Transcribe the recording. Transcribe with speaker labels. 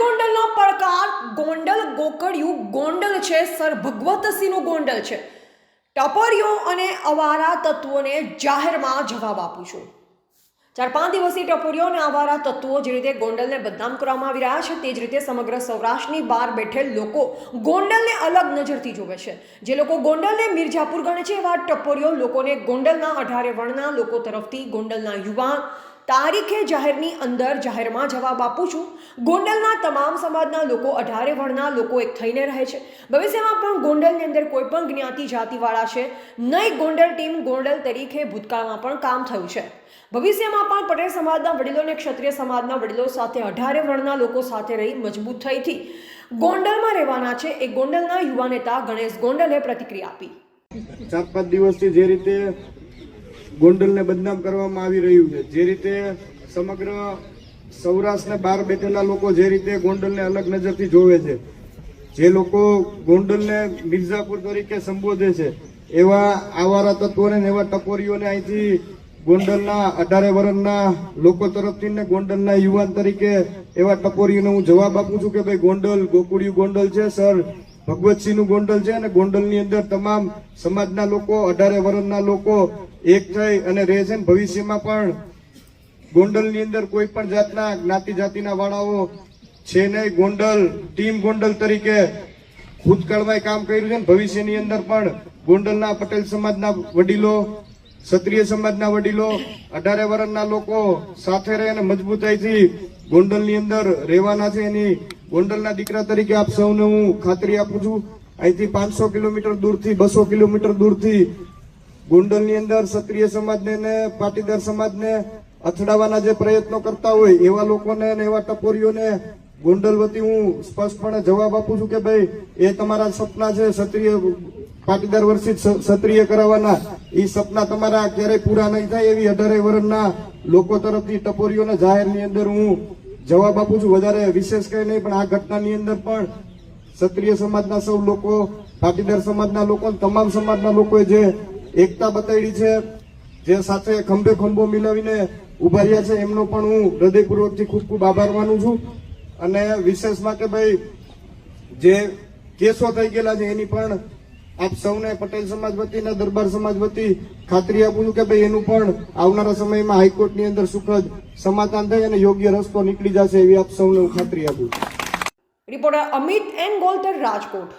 Speaker 1: ગોંડલનો પડકાર, ગોંડલ ગોકળિયું ગોંડલ છે, સર ભગવતસિંહનું ગોંડલ છે. ટપરીઓ અને અવારા તત્વોને જાહેરમાં જવાબ આપું છું. ચાર પાંચ દિવસથી ટપોરીઓ અને આવારા તત્વો જે રીતે ગોંડલને બદનામ કરવામાં આવી રહ્યા છે, તે જ રીતે સમગ્ર સૌરાષ્ટ્રની બહાર બેઠેલ લોકો ગોંડલને અલગ નજરથી જોવે છે. જે લોકો ગોંડલને મિર્જાપુર ગણે છે, એવા ટપોરીઓ લોકોને ગોંડલના અઢારે વણના લોકો તરફથી ગોંડલના યુવાન તારીખે જાહેરની અંદર જાહેરમાં જવાબ આપું છું. ગોંડલના તમામ સમાજના લોકો અઢારે વર્ણના લોકો એક થઈને રહે છે. ભવિષ્યમાં પણ ગોંડલની અંદર કોઈ પણ જ્ઞાતિ, જાતિવાળા છે. નહીં, ગોંડલ ટીમ ગોંડલ તરીકે ભૂતકાળમાં પણ કામ થયું છે. ભવિષ્યમાં પણ પટેલ સમાજના વડીલો અને ક્ષત્રિય સમાજના વડીલો સાથે અઢારે વર્ણના લોકો સાથે રહી મજબૂત થઈથી ગોંડલમાં રહેવાના છે એ ગોંડલના યુવા નેતા ગણેશ ગોંડલે પ્રતિક્રિયા આપી.
Speaker 2: ચાર પાંચ દિવસથી જે રીતે ગોંડલને બદનામ કરવામાં આવી રહ્યું છે. જે રીતે સમગ્ર સૌરાષ્ટ્રને બહાર બેઠેલા લોકો જે રીતે ગોંડલને અલગ નજરથી જોવે છે, જે લોકો ગોંડલને મિર્ઝાપુર તરીકે સંબોધે છે, એવા આવારા તત્વોને એવા ટપોરીઓને અહીંથી ગોંડલના અઢારે વર્ષના લોકો તરફથી ને ગોંડલના યુવાન તરીકે એવા ટકોરીઓને હું જવાબ આપું છું કે ભાઈ ગોંડલ, ગોકુળિયું ગોંડલ છે, સર. ભગવતસિંહનું ગોંડલ છે અને ગોંડલની અંદર તમામ સમાજના લોકો, અઢારે વર્ષના લોકો એક થઈ અને રહે છે ભવિષ્યમાં પણ ગોંડલની અંદર કોઈ પણ જાતના જ્ઞાતિ જાતિના વાળાઓ છે નહીં. ગોંડલ, ટીમ ગોંડલ તરીકે ભૂતકાળમાં કામ કર્યું છે ભવિષ્યની અંદર પણ ગોંડલના પટેલ સમાજના વડીલો, ક્ષત્રિય સમાજના વડીલો, અઢારે વર્ષના લોકો સાથે રહી અને મજબૂતાઈથી ગોંડલની અંદર રહેવાના છે. એની ગોંડલના દીકરા તરીકે આપ સૌને હું ખાતરી આપું છું. અહીંથી પાંચસો કિલોમીટર દૂરથી, બસો કિલોમીટર દૂરથી ગોંડલની અંદર ક્ષત્રિય સમાજને ને પાટીદાર સમાજને અથડાવવાના જે પ્રયત્નો કરતા હોય એવા લોકોને અને એવા ટપોરીઓને ગોંડલ વતી હું સ્પષ્ટપણે જવાબ આપું છું કે ભાઈ, એ તમારા સપના છે ક્ષત્રિય પાટીદાર વર્ષિત ક્ષત્રિય કરાવવાના. એ સપના તમારા ક્યારેય પૂરા નહીં થાય એવી અઢારે વર્ષના લોકો તરફથી ટપોરીઓને જાહેરની અંદર હું જવાબ આપું છું, વધારે વિશેષ કઈ નહીં, પણ આ ઘટનાની અંદર પણ ક્ષત્રિય સમાજના સૌ લોકો પાટીદાર સમાજના લોકો તમામ સમાજના લોકોએ જે એકતા બતાવી છે, જે સાથે ખંભે ખંભો મિલાવીને ઊભા રહ્યા છે, એમનો પણ હું હૃદયપૂર્વકથી ખૂબ ખૂબ આભાર માનું છું. અને વિશેષમાં કે ભાઈ, જે કેસો થઈ ગયેલા છે, એની પણ આપ સૌને પટેલ સમાજ વતી અને દરબાર સમાજ વતી ખાતરી આપું છું કે ભાઈ એનું પણ આવનારા સમયમાં હાઈકોર્ટની અંદર સુખદ સમાધાન થાય અને યોગ્ય રસ્તો નીકળી જશે એવી આપ સૌને હું ખાતરી આપું
Speaker 1: રિપોર્ટર અમિત એન ગોલતર રાજકોટ.